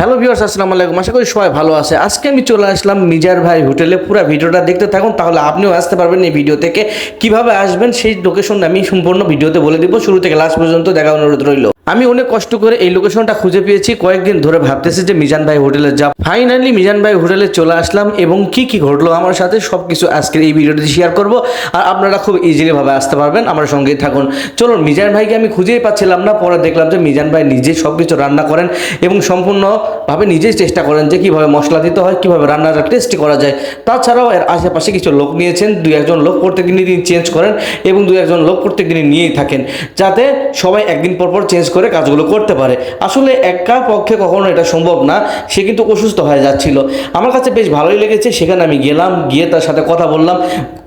Hello viewers, আসসালামু আলাইকুম। আশা করি সবাই ভালো আছে। আজকে আমি চলে আসলাম মিজার ভাই হোটেলে। পুরো ভিডিওটা দেখতে থাকুন, তাহলে আপনিও আসতে পারবেন এই ভিডিও থেকে। কীভাবে আসবেন সেই লোকেশন আমি সম্পূর্ণ ভিডিওতে বলে দিব। শুরু থেকে লাস্ট পর্যন্ত দেখা অনুরোধ রইল। আমি অনেক কষ্ট করে এই লোকেশনটা খুঁজে পেয়েছি। কয়েকদিন ধরে ভাবতেছি যে মিজান ভাই হোটেলে যা ফাইনালি মিজান ভাই হোটেলে চলে আসলাম এবং কি কি ঘটলো আমার সাথে সব কিছু আজকের এই ভিডিওটি শেয়ার করব। আর আপনারা খুব ইজিলিভাবে আসতে পারবেন। আমার সঙ্গেই থাকুন। চলুন, মিজান ভাইকে আমি খুঁজেই পাচ্ছিলাম না। পরে দেখলাম যে মিজান ভাই নিজে সব কিছু রান্না করেন এবং সম্পূর্ণভাবে নিজেই চেষ্টা করেন যে কীভাবে মশলা দিতে হয়, কীভাবে রান্নাটা টেস্টি করা যায়। তাছাড়াও এর আশেপাশে কিছু লোক নিয়েছেন, দুই একজন লোক প্রত্যেকদিনই তিনি চেঞ্জ করেন এবং দুই একজন লোক প্রত্যেকদিনই নিয়েই থাকেন, যাতে সবাই একদিন পর পর চেঞ্জ করে কাজগুলো করতে পারে। আসলে একা পক্ষে কখনো এটা সম্ভব না, সে কিন্তু অসুস্থ হয়ে যাচ্ছিল। আমার কাছে বেশ ভালোই লেগেছে, সেখানে আমি গেলাম, গিয়ে তার সাথে কথা বললাম।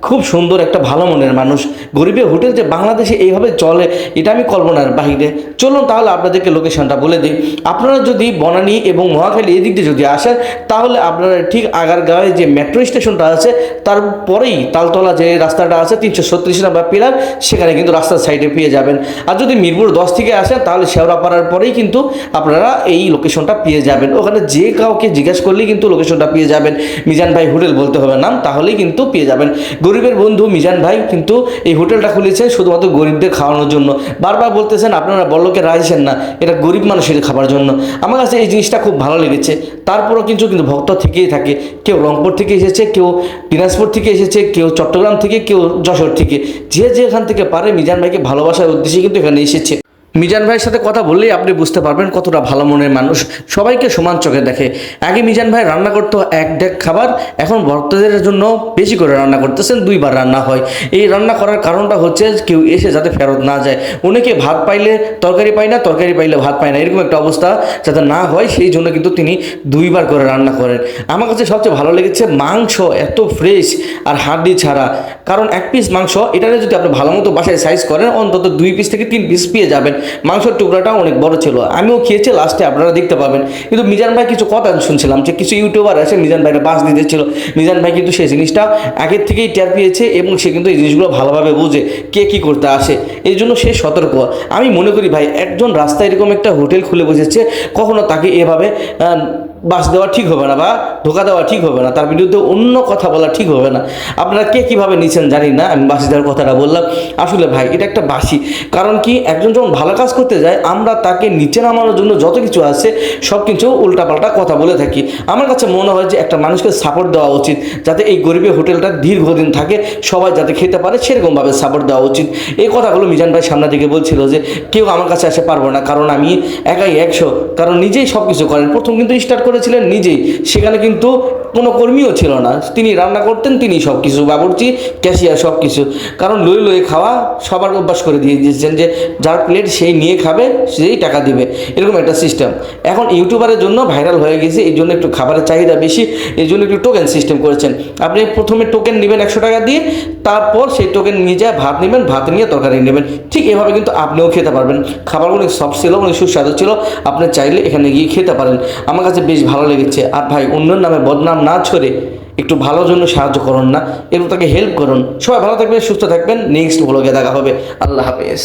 খুব সুন্দর একটা ভালো মনের মানুষ। গরিবের হোটেল যে বাংলাদেশে এইভাবে চলে, এটা আমি কল্পনার বাহিরে। চলুন তাহলে আপনাদেরকে লোকেশনটা বলে দিই। আপনারা যদি বনানী এবং মহাখালী এদিক দিয়ে যদি আসেন, তাহলে আপনারা ঠিক আগারগাঁওয়ে যে মেট্রো স্টেশনটা আছে তারপরেই তালতলা যে রাস্তাটা আছে, তিনশো ছত্রিশ নাম্বার পিলার সেখানে কিন্তু রাস্তার সাইডে পেয়ে যাবেন। আর যদি মিরপুর দশ থেকে আসেন, তাহলে শেওড়াপাড়ার পরেই কিন্তু আপনারা এই লোকেশনটা পেয়ে যাবেন। ওখানে যে কাউকে জিজ্ঞেস করলেই কিন্তু লোকেশনটা পেয়ে যাবেন। মিজান ভাই হোটেল বলতে হবে নাম, তাহলেই কিন্তু পেয়ে যাবেন। গরিবের বন্ধু মিজান ভাই কিন্তু এই হোটেলটা খুলেছে শুধুমাত্র গরিবদের খাওয়ানোর জন্য। বারবার বলতেছেন, আপনারা বড়লোকে রাইছেন না। এটা গরিব মানুষের খাবার জন্য। আমার কাছে এই জিনিসটা খুব ভালো লেগেছে। তারপরও কিন্তু কিন্তু ভক্ত থেকেই থাকে। কেউ রংপুর থেকে এসেছে, কেউ দিনাজপুর থেকে এসেছে, কেউ চট্টগ্রাম থেকে, কেউ যশোর থেকে। যে যেখান থেকে পারে, মিজান ভাইকে ভালোবাসার উদ্দেশ্যে কিন্তু এখানে এসেছে। মিজান ভাইয়ের সাথে কথা বললেই আপনি বুঝতে পারবেন কতটা ভালো মনের মানুষ। সবাইকে সমান চোখে দেখে। আগে মিজান ভাই রান্না করতো এক ডেক খাবার, এখন ভক্তদের জন্য বেশি করে রান্না করতেছেন, দুইবার রান্না হয়। এই রান্না করার কারণটা হচ্ছে কেউ এসে যাতে ফেরত না যায়। অনেকে ভাত পাইলে তরকারি পায় না, তরকারি পাইলে ভাত পায় না, এরকম একটা অবস্থা যাতে না হয়, সেই জন্য কিন্তু তিনি দুইবার করে রান্না করেন। আমার কাছে সবচেয়ে ভালো লেগেছে মাংস এত ফ্রেশ আর হাড্ডি ছাড়া। কারণ এক পিস মাংস এটাকে যদি আপনি ভালো মতো বাসায় সাইজ করেন, অন্তত দুই পিস থেকে তিন পিস পেয়ে যাবেন। মাংসের টুকরাটা অনেক বড় ছিল। আমিও খেয়েছি লাস্টে আপনারা দেখতে পাবেন। কিন্তু মিজান ভাই কিছু কথা শুনছিলাম যে কিছু ইউটিউবার আছে, মিজান ভাইরা বাস দিতেছিল। মিজান ভাই কিন্তু সেই জিনিসটা আগের থেকেই টের পেয়েছে এবং সে কিন্তু এই জিনিসগুলো ভালোভাবে বোঝে কে কী করতে আসে। এই জন্য সে সতর্ক। আমি মনে করি ভাই, একজন রাস্তায় এরকম একটা হোটেল খুলে বসেছে, কখনো তাকে এভাবে বাস দেওয়া ঠিক হবে না বা ধোকা দেওয়া ঠিক হবে না, তার বিরুদ্ধে অন্য কথা বলা ঠিক হবে না। আপনারা কে কীভাবে নিচ্ছেন জানি না, আমি বাসি দেওয়ার কথাটা বললাম। আসলে ভাই, এটা একটা বাসি। কারণ কি, একজন যখন ভালো কাজ করতে যায়, আমরা তাকে নিচে নামানোর জন্য যত কিছু আছে, সব কিছু উল্টাপাল্টা কথা বলে থাকি। আমার কাছে মনে হয় যে একটা মানুষকে সাপোর্ট দেওয়া উচিত, যাতে এই গরিবের হোটেলটা দীর্ঘদিন থাকে, সবাই যাতে খেতে পারে, সেরকমভাবে সাপোর্ট দেওয়া উচিত। এই কথাগুলো মিজান ভাই সামনে দিকে বলছিল যে, কেউ আমার কাছে আসে পারব না, কারণ আমি একাই একশো, কারণ নিজেই সব কিছু করেন। প্রথম কিন্তু স্টার্ট করেছিলেন নিজেই। সেখানে কিন্তু কোনো কর্মীও ছিল না। তিনি রান্না করতেন, তিনি সব কিছু বাবুর্চি, ক্যাশিয়ার সব কিছু কারণ লই লই খাওয়া সবার অভ্যাস করে দিয়ে দিয়েছেন যে, যার প্লেট সেই নিয়ে খাবে, সেই টাকা দিবে। এরকম একটা সিস্টেম এখন ইউটিউবারের জন্য ভাইরাল হয়ে গেছে এই জন্য একটু খাবারের চাহিদা বেশি এই জন্য একটু টোকেন সিস্টেম করেছেন। আপনি প্রথমে টোকেন নেবেন একশো টাকা দিয়ে, তারপর সেই টোকেন নিয়ে যায়, ভাত নেবেন, ভাত নিয়ে তরকারি নেবেন। ঠিক এভাবে কিন্তু আপনিও খেতে পারবেন। খাবারগুলো অনেক ছিল, অনেক সুস্বাদু ছিল। আপনি চাইলে এখানে গিয়ে খেতে পারেন। আমার কাছে বেশ ভালো লেগেছে। আর ভাই, অন্যের নামে বদনাম না ছড়ে একটু ভালোর জন্য সাহায্য করুন না, এবং তাকে হেল্প করুন। সবাই ভালো থাকবেন, সুস্থ থাকবেন। নেক্সট ব্লগে দেখা হবে। আল্লাহ হাফেজ।